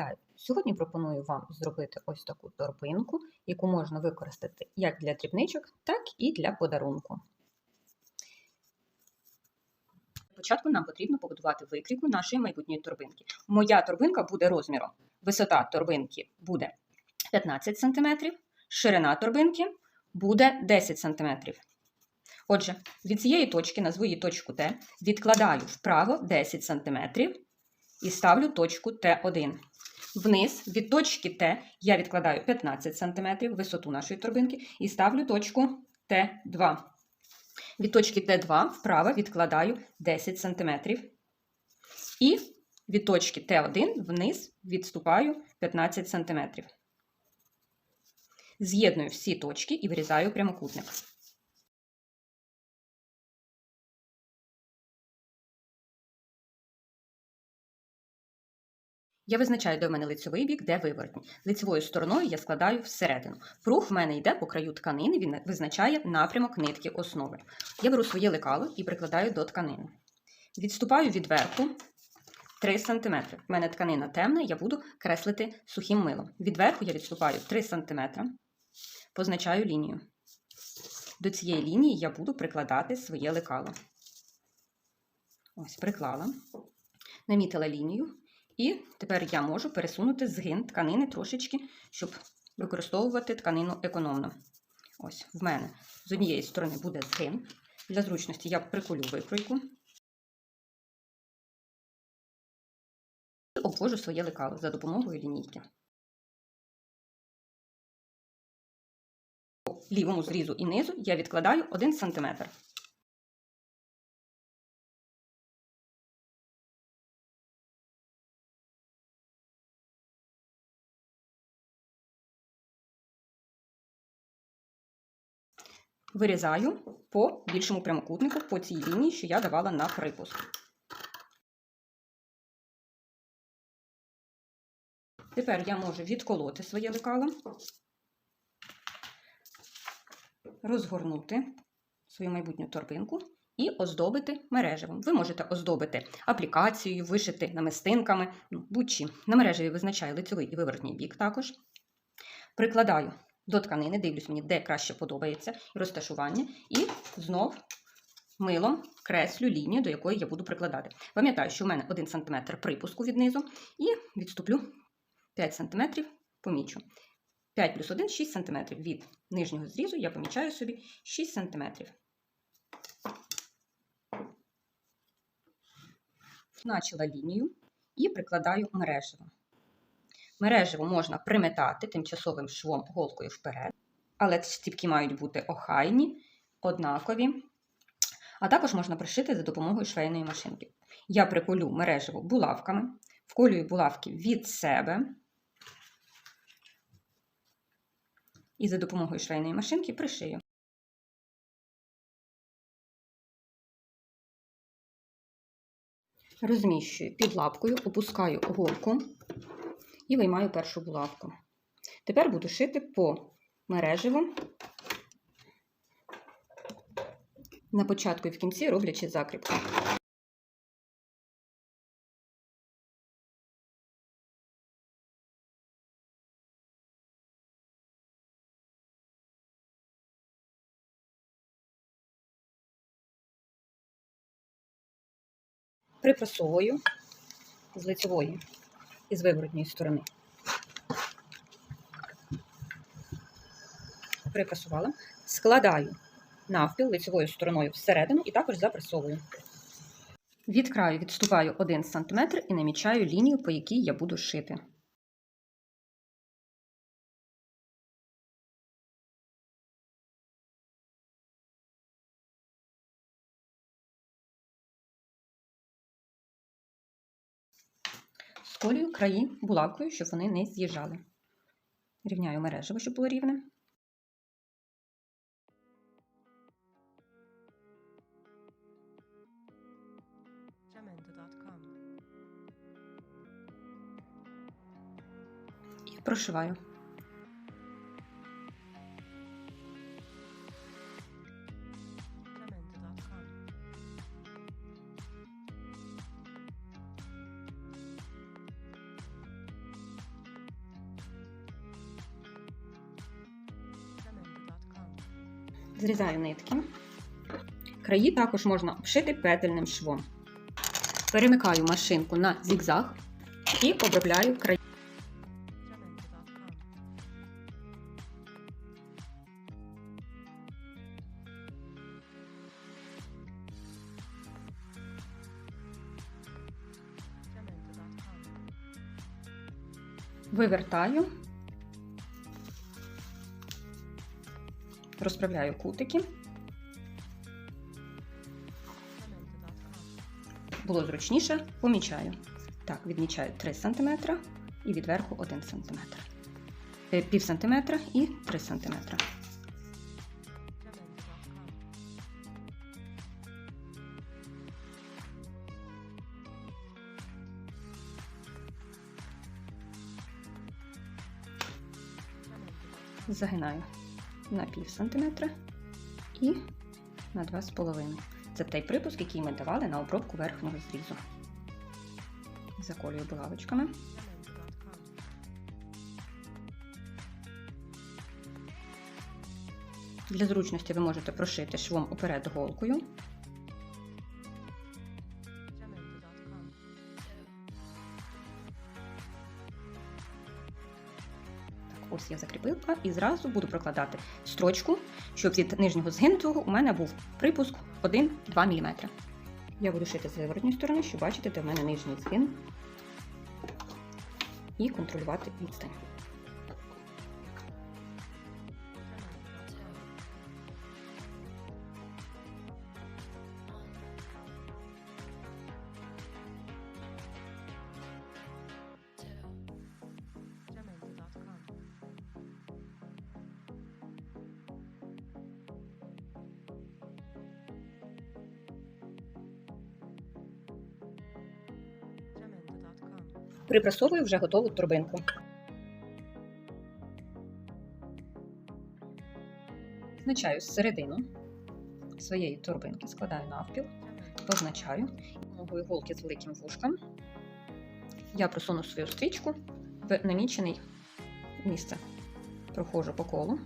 Вітаю! Сьогодні пропоную вам зробити ось таку торбинку, яку можна використати як для дрібничок, так і для подарунку. Спочатку нам потрібно побудувати викрійку нашої майбутньої торбинки. Моя торбинка буде розміром. Висота торбинки буде 15 см, ширина торбинки буде 10 см. Отже, від цієї точки, назву її точку Т, відкладаю вправо 10 см і ставлю точку Т1. Вниз від точки Т я відкладаю 15 см висоту нашої торбинки і ставлю точку Т2. Від точки Т2 вправо відкладаю 10 см. І від точки Т1 вниз відступаю 15 см. З'єдную всі точки і вирізаю прямокутник. Я визначаю, де в мене лицьовий бік, де виворотній. Лицевою стороною я складаю всередину. Прух в мене йде по краю тканини, він визначає напрямок нитки основи. Я беру своє лекало і прикладаю до тканини. Відступаю від верху 3 см. У мене тканина темна, я буду креслити сухим милом. Від верху я відступаю 3 см, позначаю лінію. До цієї лінії я буду прикладати своє лекало. Ось, приклала, намітила лінію. І тепер я можу пересунути згин тканини трошечки, щоб використовувати тканину економно. Ось, в мене з однієї сторони буде згин. Для зручності я приколю викройку. Обвожу своє лекало за допомогою лінійки. По лівому зрізу і низу я відкладаю 1 см. Вирізаю по більшому прямокутнику по цій лінії, що я давала на припуск. Тепер я можу відколоти своє лекало, розгорнути свою майбутню торбинку і оздобити мережевим. Ви можете оздобити аплікацією, вишити намистинками, ну, будь-чим. На мережеві визначаю лицевий і виворотній бік також. Прикладаю до тканини, дивлюсь мені, де краще подобається розташування, і знов милом креслю лінію, до якої я буду прикладати. Пам'ятаю, що в мене 1 см припуску від низу, і відступлю 5 см, помічу. 5 плюс 1 6 см. Від нижнього зрізу я помічаю собі 6 см. Начала лінію і прикладаю мережево. Мережево можна приметати тимчасовим швом голкою вперед, але стіпки мають бути охайні, однакові. А також можна пришити за допомогою швейної машинки. Я приколю мережево булавками, вколюю булавки від себе. І за допомогою швейної машинки пришию. Розміщую під лапкою, опускаю голку і виймаю першу булавку. Тепер буду шити по мережеву, на початку і в кінці роблячи закріпку. Припрасовую з лицевої і з виворотньої сторони. Припрасувала, складаю навпіл лицевою стороною всередину і також запресовую. Від краю відступаю 1 см і намічаю лінію, по якій я буду шити. Сколюю краї булавкою, щоб вони не з'їжджали. Рівняю мережево, щоб було рівне. І прошиваю. Зрізаю нитки. Краї також можна обшити петельним швом. Перемикаю машинку на зігзаг і обробляю краї. Вивертаю, розправляю кутики. Було зручніше, помічаю. Так, відмічаю 3 см і відверху 1 см. Е, Пів сантиметра і 3 см. Загинаю на пів сантиметра і на 2,5. Це той припуск, який ми давали на обробку верхнього зрізу. Заколюю булавочками. Для зручності ви можете прошити швом уперед голкою. Я закріпила і зразу буду прокладати строчку, щоб від нижнього згинутого у мене був припуск 1-2 мм. Я буду шити з виворотньої сторони, щоб бачити, де в мене нижній згин і контролювати відстань. Припрасовую вже готову торбинку. Позначаю середину своєї торбинки, складаю навпіл, позначаю ногою голки з великим вушком. Я просуну свою стрічку в намічене місце. Проходжу по колу.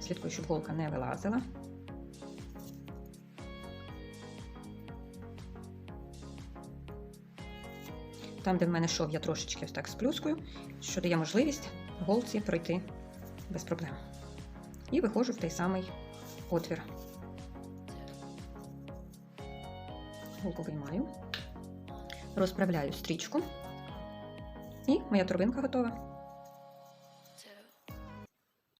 Слідкую, щоб голка не вилазила. Там, де в мене шов, я трошечки ось так сплюскую, що дає можливість голці пройти без проблем. І виходжу в той самий отвір. Голку виймаю, розправляю стрічку, і моя торбинка готова.